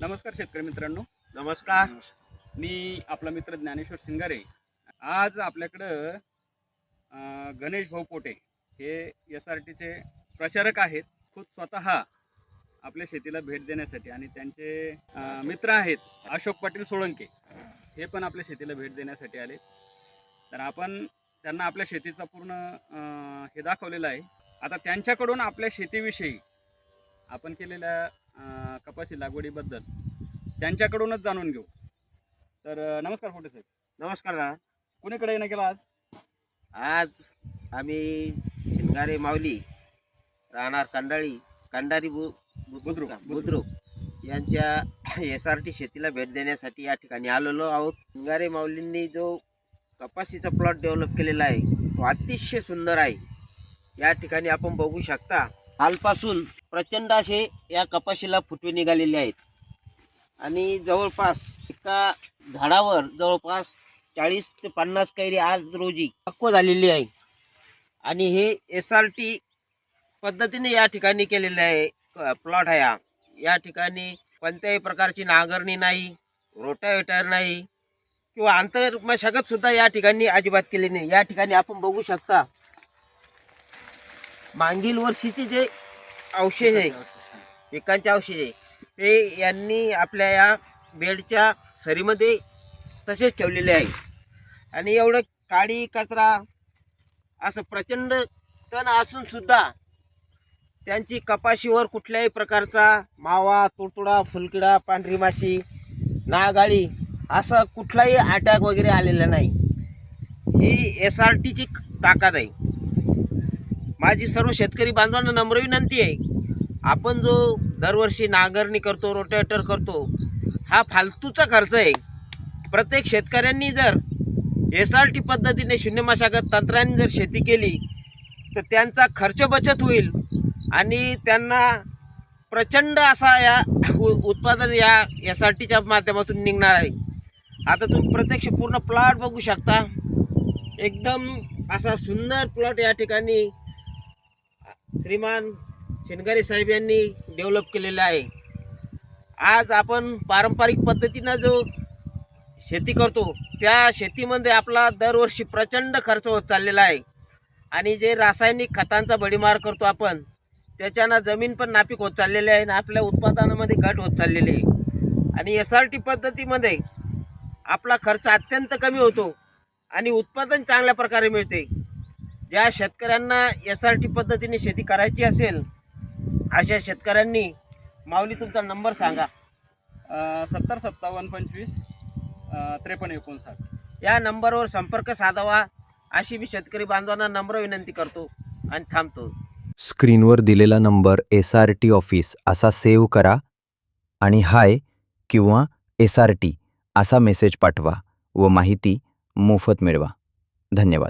नमस्कार शेतकरी मित्रांनो. नमस्कार. मी आपला मित्र ज्ञानेश्वर शिंगारे. आज आपल्याकडं गणेश भाऊ पोटे हे एस आर टीचे प्रचारक आहेत. खुद स्वतः आपल्या शेतीला भेट देण्यासाठी आणि त्यांचे मित्र आहेत अशोक पाटील सोळंके. हे पण आपल्या शेतीला भेट देण्यासाठी आले. तर आपण त्यांना आपल्या शेतीचा पूर्ण हे दाखवलेलं आहे. आता त्यांच्याकडून आपल्या शेतीविषयी आपण केलेल्या कपाशी लागवडीबद्दल त्यांच्याकडूनच जाणून घेऊ. तर नमस्कार फोटे साहेब. नमस्कार दादा. कुणीकडे येणं केलं आज? आज आम्ही शिंगारे माऊली राहणार कंडाळी कंडारी बु बुद्रुक. बुद्रुक. यांच्या एस आर टी शेतीला भेट देण्यासाठी या ठिकाणी आलेलो आहोत. शिंगारे माऊलींनी जो कपाशीचा प्लॉट डेव्हलप केलेला आहे तो अतिशय सुंदर आहे. या ठिकाणी आपण बघू शकता हालपासून प्रचंड असे या कपाशीला फुटवे निघालेले आहेत. आणि जवळपास एका झाडावर जवळपास चाळीस ते पन्नास कैरी आज रोजी पक्व झालेली आहे. आणि हे एस आर टी पद्धतीने या ठिकाणी केलेले आहे. प्लॉट आहे हा. या ठिकाणी कोणत्याही प्रकारची नांगरणी नाही रोटावेटर नाही किंवा आंतर मशागत सुद्धा या ठिकाणी अजिबात केली नाही. या ठिकाणी आपण बघू शकता मागील वर्षीचे जे अवशेष आहे. पिकांचे अवशेष आहे. ते यांनी आपल्या या बेडच्या सरीमध्ये तसेच ठेवलेले आहे. आणि एवढं काळी कचरा असं प्रचंड तण असून सुद्धा त्यांची कपाशीवर कुठल्याही प्रकारचा मावा तुडतुडा फुलकिडा पांढरी माशी नागाळी असं कुठलाही अटॅक वगैरे आलेला नाही. ही एस आर टीची ताकद आहे. माझी सर्व शेतकरी बांधवांना नम्र विनंती आहे. आपण जो दरवर्षी नांगरणी करतो रोटेटर करतो हा फालतूचा खर्च आहे. प्रत्येक शेतकऱ्यांनी जर एस आर टी पद्धतीने शून्य मशागत तंत्राने जर शेती केली तर त्यांचा खर्च बचत होईल आणि त्यांना प्रचंड असा या उ- उत्पादन या एस आर टीच्या माध्यमातून निघणार आहे. आता तुम्ही प्रत्यक्ष पूर्ण प्लॉट बघू शकता. एकदम असा सुंदर प्लॉट या ठिकाणी श्रीमान शिनगारे साहेब यांनी डेव्हलप केलेला आहे. आज आपण पारंपरिक पद्धतीनं जो शेती करतो त्या शेतीमध्ये आपला दरवर्षी प्रचंड खर्च होत चाललेला आहे. आणि जे रासायनिक खतांचा बडीमार करतो आपण त्याच्यानं जमीन पण नापीक होत चाललेली आहे आणि आपल्या उत्पादनामध्ये घट होत चाललेली आहे. आणि एस आर टी पद्धतीमध्ये आपला खर्च अत्यंत कमी होतो आणि उत्पादन चांगल्या प्रकारे मिळते. ज्या शेतकऱ्यांना एस आर टी पद्धतीने शेती करायची असेल अशा शेतकऱ्यांनी माऊली तुमचा नंबर सांगा. सत्तर सत्तावन्न पंचवीस त्रेपन्न एकोणसाठ. या नंबरवर संपर्क साधावा अशी मी शेतकरी बांधवांना नम्र विनंती करतो आणि थांबतो. स्क्रीनवर दिलेला number S R T office असा सेव्ह करा आणि हाय किंवा एस आर टी असा मेसेज पाठवा व माहिती मोफत मिळवा. धन्यवाद.